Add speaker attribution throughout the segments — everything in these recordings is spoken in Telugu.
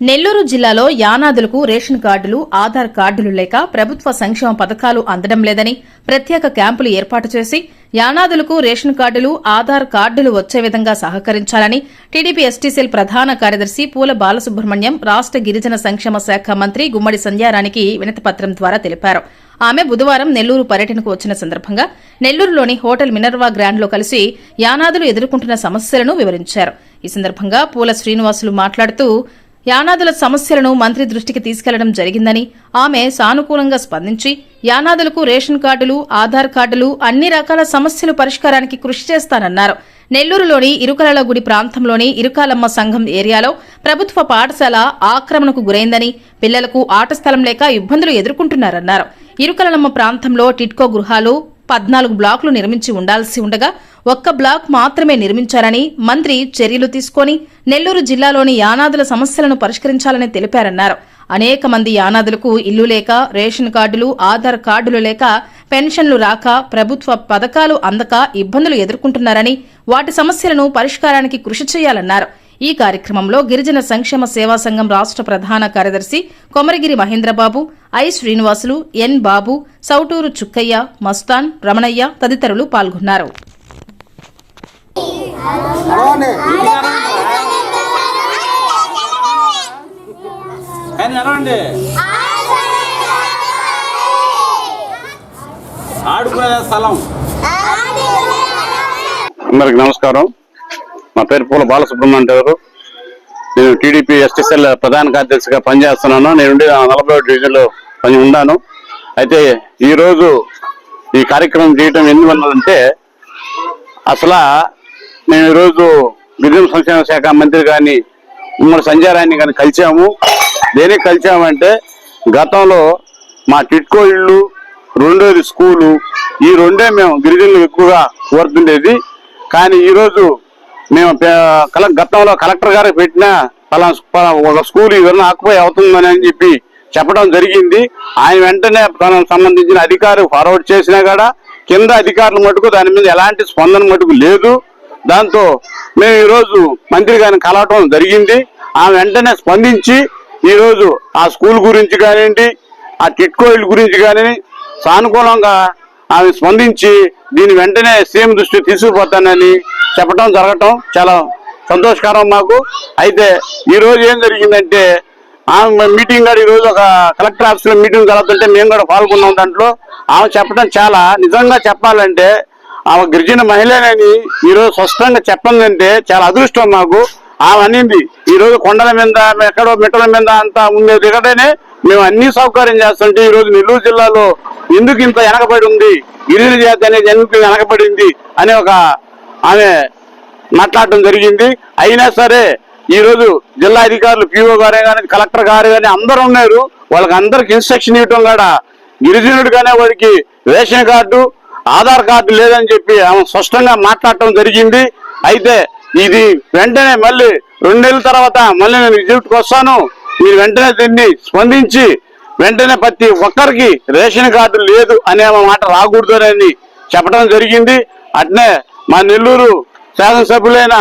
Speaker 1: నెల్లూరు జిల్లాలో యానాదులకు రేషన్ కార్డులు ఆధార్ కార్డులు లేక ప్రభుత్వ సంక్షేమ పథకాలు అందడం లేదని ప్రత్యేక క్యాంపులు ఏర్పాటు చేసి యానాదులకు రేషన్ కార్డులు ఆధార్ కార్డులు వచ్చే విధంగా సహకరించాలని టీడీపీ ఎస్టీసీఎల్ ప్రధాన కార్యదర్శి పూల బాలసుబ్రహ్మణ్యం రాష్ట గిరిజన సంక్షేమ శాఖ మంత్రి గుమ్మడి సంధ్యారానికి వినతిపత్రం ద్వారా తెలిపారు. ఆమె బుధవారం నెల్లూరు పర్యటనకు వచ్చిన సందర్భంగా నెల్లూరులోని హోటల్ మినర్వా గ్రాండ్లో కలిసి యానాదులు ఎదుర్కొంటున్న సమస్యలను వివరించారు. ఈ సందర్భంగా పూల శ్రీనివాసులు మాట్లాడుతూ యానాదుల సమస్యలను మంత్రి దృష్టికి తీసుకెళ్ళడం జరిగిందని ఆమె సానుకూలంగా స్పందించి యానాదులకు రేషన్ కార్డులు ఆధార్ కార్డులు అన్ని రకాల సమస్యలు పరిష్కారానికి కృషి చేస్తానన్నారు. నెల్లూరులోని ఇరుకలల గుడి ప్రాంతంలోని ఇరుకాలమ్మ సంఘం ఏరియాలో ప్రభుత్వ పాఠశాల ఆక్రమణకు గురైందని పిల్లలకు ఆట స్థలం లేక ఇబ్బందులు ఎదుర్కొంటున్నారన్నారు. ఇరుకలమ్మ ప్రాంతంలో టిట్కో గృహాలు పద్నాలుగు బ్లాకులు నిర్మించి ఉండాల్సి ఉండగా ఒక్క బ్లాక్ మాత్రమే నిర్మించారని మంత్రి చర్యలు తీసుకొని నెల్లూరు జిల్లాలోని యానాదుల సమస్యలను పరిష్కరించాలని తెలిపారన్నారు. అనేక మంది యానాదులకు ఇల్లు లేక రేషన్ కార్డులు ఆధార్ కార్డులు లేక పెన్షన్లు రాక ప్రభుత్వ పథకాలు అందక ఇబ్బందులు ఎదుర్కొంటున్నారని వాటి సమస్యలను పరిష్కారానికి కృషి చేయాలన్నారు. ఈ కార్యక్రమంలో గిరిజన సంక్షేమ సేవా సంఘం రాష్ట ప్రధాన కార్యదర్శి కొమరగిరి మహేంద్రబాబు ఐ శ్రీనివాసులు ఎన్ బాబు సౌటూరు చుక్కయ్య మస్తాన్ రమణయ్య తదితరులు పాల్గొన్నారు.
Speaker 2: ఆడుకునే స్థలం.
Speaker 3: అందరికి నమస్కారం. నా పేరు పూల బాలసుబ్రహ్మణ్యం గారు. నేను టీడీపీ ఎస్టీసీఎల్ ప్రధాన కార్యదర్శిగా పనిచేస్తున్నాను. నేను నలభై డివిజన్ డివిజన్లో పని ఉన్నాను అయితే ఈరోజు ఈ కార్యక్రమం చేయటం ఎందువల్లంటే అసలు మేము ఈరోజు గిరిజన సంక్షేమ శాఖ మంత్రి కానీ ఉమ్మడి సంజయరాయని కానీ కలిసాము దేనికి కలిసామంటే గతంలో మా టిట్కో ఇళ్ళు రెండోది స్కూలు ఈ రెండే మేము గిరిజనులు ఎక్కువగా కోరుతుండేది. కానీ ఈరోజు మేము గతంలో కలెక్టర్ గారికి పెట్టిన పలానా ఒక స్కూల్ ఇవన్నీ ఆక్యుపై అవుతుందని అని చెప్పి చెప్పడం జరిగింది. ఆయన వెంటనే తనకు సంబంధించిన అధికారి ఫార్వర్డ్ చేసినా కూడా కింద అధికారులు మటుకు దాని మీద ఎలాంటి స్పందన మటుకు లేదు. దాంతో మేము ఈరోజు మంత్రి గారిని కలవటం జరిగింది. ఆమె వెంటనే స్పందించి ఈరోజు ఆ స్కూల్ గురించి కానివ్వండి ఆ టిట్కోయిల్ గురించి కానీ సానుకూలంగా ఆమె స్పందించి దీని వెంటనే సీఎం దృష్టి తీసుకుపోతానని చెప్పడం జరగటం చాలా సంతోషకరం మాకు. అయితే ఈరోజు ఏం జరిగిందంటే ఆమె మీటింగ్ కూడా ఈ రోజు ఒక కలెక్టర్ ఆఫీస్లో మీటింగ్ జరుగుతుంటే మేము కూడా పాల్గొన్నాం దాంట్లో. ఆమె చెప్పడం చాలా నిజంగా చెప్పాలంటే ఆమె గిరిజన మహిళనని ఈ రోజు స్పష్టంగా చెప్పందంటే చాలా అదృష్టం మాకు. ఆమె అనింది ఈ రోజు కొండల మీద ఎక్కడో మిట్టల మీద అంతా ఉండే దిగటనే మేము అన్ని సౌకర్యం చేస్తుంటే ఈ రోజు నెల్లూరు జిల్లాలో ఎందుకు ఇంత వెనకబడి ఉంది? గిరిజన జాతి అనేది ఎందుకు వెనకబడింది అనే ఒక ఆమె మాట్లాడటం జరిగింది. అయినా సరే ఈ రోజు జిల్లా అధికారులు పిఓ గారే కానీ కలెక్టర్ గారు కానీ అందరూ ఉన్నారు. వాళ్ళకి అందరికి ఇన్స్ట్రక్షన్ ఇవ్వటం కూడా? గిరిజనుడిగానే వాడికి రేషన్ కార్డు ఆధార్ కార్డు లేదని చెప్పి ఆమె స్పష్టంగా మాట్లాడటం జరిగింది. అయితే ఇది వెంటనే మళ్ళీ రెండు నెలల తర్వాత మళ్ళీ నేను విజిట్కి వస్తాను. మీరు వెంటనే దీన్ని స్పందించి వెంటనే ప్రతి ఒక్కరికి రేషన్ కార్డు లేదు అనే మాట రాకూడదని చెప్పడం జరిగింది. అట్నే మా నెల్లూరు శాసనసభ్యులైన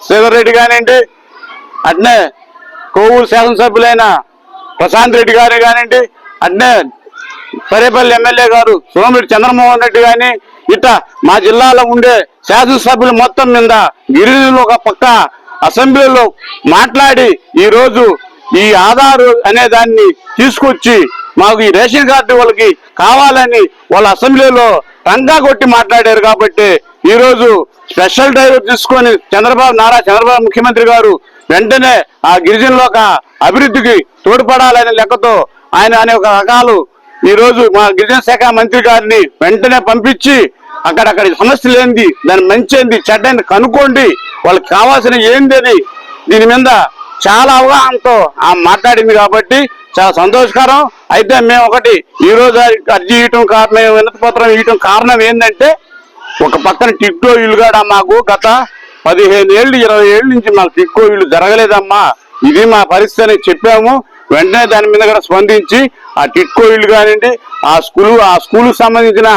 Speaker 3: శ్రీధర్ రెడ్డి కానివ్వండి అట్నే కోవూరు శాసనసభ్యులైన ప్రశాంత్ రెడ్డి గారు కానివ్వండి అట్నే సరేపల్లి ఎమ్మెల్యే గారు సోమిరెడ్డి చంద్రమోహన్ రెడ్డి కానీ ఇట్ట మా జిల్లాలో ఉండే శాసనసభ్యులు మొత్తం మీద గిరిజనులు ఒక పక్క అసెంబ్లీలో మాట్లాడి ఈరోజు ఈ ఆధారు అనే దాన్ని తీసుకొచ్చి మాకు ఈ రేషన్ కార్డు వాళ్ళకి కావాలని వాళ్ళ అసెంబ్లీలో రంగా కొట్టి మాట్లాడారు కాబట్టి ఈరోజు స్పెషల్ డ్రైవర్ తీసుకొని చంద్రబాబు నారా చంద్రబాబు ముఖ్యమంత్రి గారు వెంటనే ఆ గిరిజనుల ఒక అభివృద్ధికి తోడ్పడాలనే లెక్కతో ఆయన అనే ఒక రకాలు ఈరోజు మా గిరిజన శాఖ మంత్రి గారిని వెంటనే పంపించి అక్కడక్కడ సమస్యలు ఏంది దాని మంచి ఏంది చెడ్డని కనుక్కోండి వాళ్ళకి కావాల్సిన ఏంది అని దీని మీద చాలా అవగాహనతో ఆ మాట్లాడింది కాబట్టి చాలా సంతోషకరం. అయితే మేము ఒకటి ఈ రోజు అర్జీ ఇవ్వటం కారణం వినతి పత్రం ఇవ్వటం కారణం ఏంటంటే ఒక పక్కన టిక్కో ఇల్లు కూడా మాకు గత పదిహేను ఏళ్ళు ఇరవై ఏళ్ళ నుంచి మాకు టిక్కో ఇల్లు జరగలేదమ్మా. ఇది మా పరిస్థితి అని చెప్పాము. వెంటనే దాని మీద కూడా స్పందించి ఆ టిక్కో ఇల్లు కానివ్వండి ఆ స్కూలు ఆ స్కూల్కి సంబంధించిన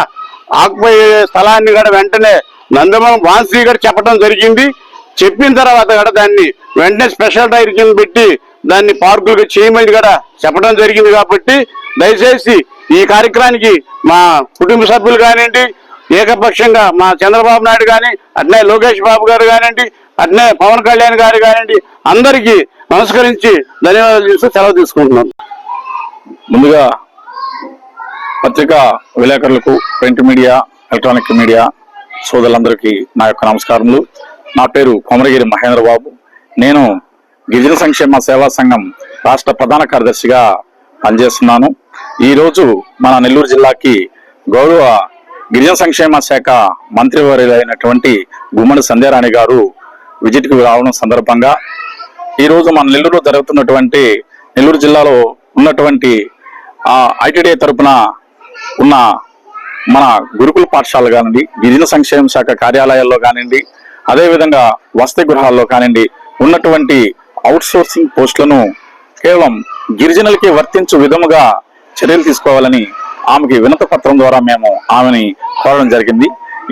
Speaker 3: ఆకుపై స్థలాన్ని కూడా వెంటనే నందమం వాన్సీ గారు చెప్పడం జరిగింది. చెప్పిన తర్వాత కూడా దాన్ని వెంటనే స్పెషల్ టైర్ కింద పెట్టి దాన్ని పార్కులుగా చేయమని కూడా చెప్పడం జరిగింది కాబట్టి దయచేసి ఈ కార్యక్రమానికి మా కుటుంబ సభ్యులు కానివ్వండి ఏకపక్షంగా మా చంద్రబాబు నాయుడు కానీ అట్నే లోకేష్ బాబు గారు కానివ్వండి అట్నే పవన్ కళ్యాణ్ గారు కానివ్వండి అందరికీ నమస్కరించి ధన్యవాదాలు చేస్తూ సెలవు తీసుకుంటున్నాను
Speaker 4: ముందుగా పత్రికా విలేకరులకు ప్రింట్ మీడియా ఎలక్ట్రానిక్ మీడియా సోదరులందరికీ నా యొక్క నమస్కారములు. నా పేరు కొమరగిరి మహేంద్ర బాబు నేను గిరిజన సంక్షేమ సేవా సంఘం రాష్ట్ర ప్రధాన కార్యదర్శిగా పనిచేస్తున్నాను. ఈ రోజు మన నెల్లూరు జిల్లాకి గౌరవ గిరిజన సంక్షేమ శాఖ మంత్రివర్యులైనటువంటి గుమ్మడి సంధ్యారాణి గారు విజిట్కి రావడం సందర్భంగా ఈరోజు మన నెల్లూరులో జరుగుతున్నటువంటి నెల్లూరు జిల్లాలో ఉన్నటువంటి ఆ ఐటీడీ తరపున ఉన్న మన గురుకుల పాఠశాల కానివ్వండి గిరిజన సంక్షేమ శాఖ కార్యాలయాల్లో కానివ్వండి అదేవిధంగా వసతి గృహాల్లో కానివ్వండి ఉన్నటువంటి అవుట్సోర్సింగ్ పోస్టులను కేవలం గిరిజనులకి వర్తించు విధముగా చర్యలు తీసుకోవాలని ఆమెకి వినత పత్రం ద్వారా మేము ఆమెని కోరడం జరిగింది.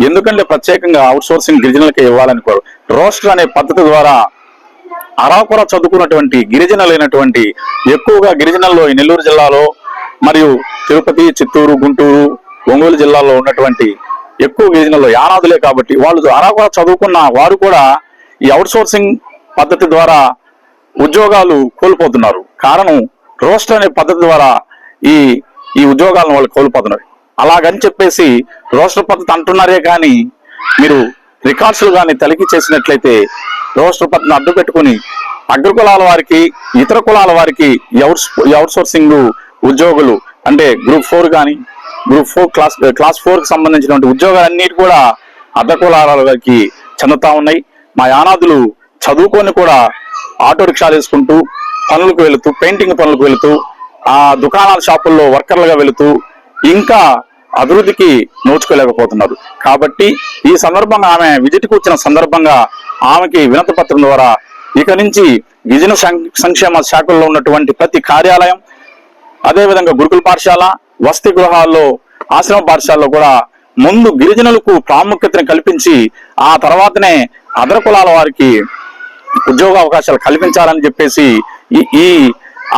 Speaker 4: ఎందుకంటే ప్రత్యేకంగా అవుట్సోర్సింగ్ గిరిజనులకి ఇవ్వాలని కోరు రోస్టర్ అనే పద్ధతి ద్వారా అరాకుర చదువుకున్నటువంటి గిరిజనులైనటువంటి ఎక్కువగా గిరిజనుల్లో ఈ నెల్లూరు జిల్లాలో మరియు తిరుపతి చిత్తూరు గుంటూరు ఒంగోలు జిల్లాలో ఉన్నటువంటి ఎక్కువ గిరిజనుల్లో యానాదులే కాబట్టి వాళ్ళు అరాకుర చదువుకున్న వారు కూడా ఈ అవుట్ సోర్సింగ్ పద్ధతి ద్వారా ఉద్యోగాలు కోల్పోతున్నారు. కారణం రోస్టర్ అనే పద్ధతి ద్వారా ఈ ఈ ఉద్యోగాలను వాళ్ళు కోల్పోతున్నారు. అలాగని చెప్పేసి రోస్టర్ పద్ధతి అంటున్నారే కానీ మీరు రికార్డ్స్లు కానీ తనిఖీ చేసినట్లయితే రోస్టర్ పద్ధతిని అడ్డు పెట్టుకుని అగ్ర కులాల వారికి ఇతర కులాల వారికి ఈ అవుట్ సోర్సింగ్ ఉద్యోగులు అంటే గ్రూప్ ఫోర్ కానీ గ్రూప్ ఫోర్ క్లాస్ క్లాస్ ఫోర్కి సంబంధించినటువంటి ఉద్యోగాలన్నిటి కూడా అర్ధకులాల వారికి చెందుతా ఉన్నాయి. మా యానాదులు చదువుకొని కూడా ఆటో రిక్షాలు వేసుకుంటూ పనులకు వెళుతూ పెయింటింగ్ పనులకు వెళుతూ ఆ దుకాణాల షాపుల్లో వర్కర్లుగా వెళుతూ ఇంకా అభివృద్ధికి నోచుకోలేకపోతున్నారు. కాబట్టి ఈ సందర్భంగా ఆమె విజిట్కి వచ్చిన సందర్భంగా ఆమెకి వినతి పత్రం ద్వారా ఇక నుంచి గిరిజన సం- సంక్షేమ శాఖల్లో ఉన్నటువంటి ప్రతి కార్యాలయం అదేవిధంగా గురుకుల పాఠశాల వసతి గృహాల్లో ఆశ్రమ పాఠశాలలో కూడా ముందు గిరిజనులకు ప్రాముఖ్యతను కల్పించి ఆ తర్వాతనే అదర కులాల వారికి ఉద్యోగ అవకాశాలు కల్పించాలని చెప్పేసి ఈ ఈ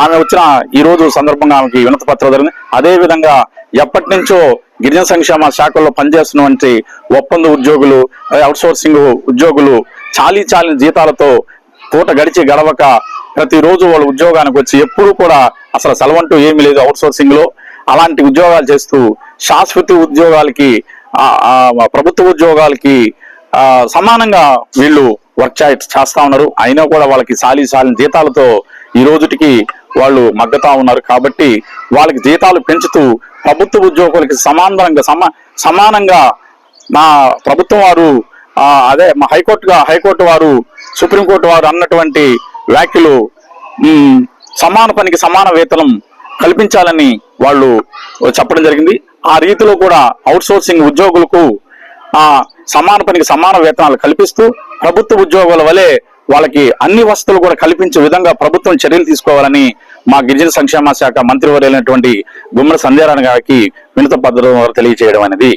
Speaker 4: ఆమె వచ్చిన ఈ రోజు సందర్భంగా ఆమెకి వినతి పత్రం జరిగింది. అదే విధంగా ఎప్పటి నుంచో గిరిజన సంక్షేమ శాఖల్లో పనిచేస్తున్నటువంటి ఒప్పంద ఉద్యోగులు అవుట్సోర్సింగ్ ఉద్యోగులు చాలీ చాలిన జీతాలతో పూట గడిచి గడవక ప్రతిరోజు వాళ్ళు ఉద్యోగానికి వచ్చి ఎప్పుడూ కూడా అసలు సెలవంటూ ఏమీ లేదు అవుట్సోర్సింగ్లో. అలాంటి ఉద్యోగాలు చేస్తూ శాశ్వత ఉద్యోగాలకి ప్రభుత్వ ఉద్యోగాలకి సమానంగా వీళ్ళు వర్క్ చేస్తా ఉన్నారు. అయినా కూడా వాళ్ళకి సాలి సాలిన జీతాలతో ఈ రోజుటికి వాళ్ళు మగ్గతా ఉన్నారు. కాబట్టి వాళ్ళకి జీతాలు పెంచుతూ ప్రభుత్వ ఉద్యోగులకి సమానంగా సమా సమానంగా మా ప్రభుత్వం వారు అదే మా హైకోర్టుగా హైకోర్టు వారు సుప్రీంకోర్టు వారు అన్నటువంటి వ్యాఖ్యలు సమాన పనికి సమాన వేతనం కల్పించాలని వాళ్ళు చెప్పడం జరిగింది. ఆ రీతిలో కూడా అవుట్ సోర్సింగ్ ఉద్యోగులకు సమాన పనికి సమాన వేతనాలు కల్పిస్తూ ప్రభుత్వ ఉద్యోగుల వలె వాళ్ళకి అన్ని వసతులు కూడా కల్పించే విధంగా ప్రభుత్వం చర్యలు తీసుకోవాలని మా గిరిజన సంక్షేమ శాఖ మంత్రివర్యులైనటువంటి గుమ్మడి సంధ్యారాయణ గారికి వినత పద్ధతి ద్వారా తెలియజేయడం అనేది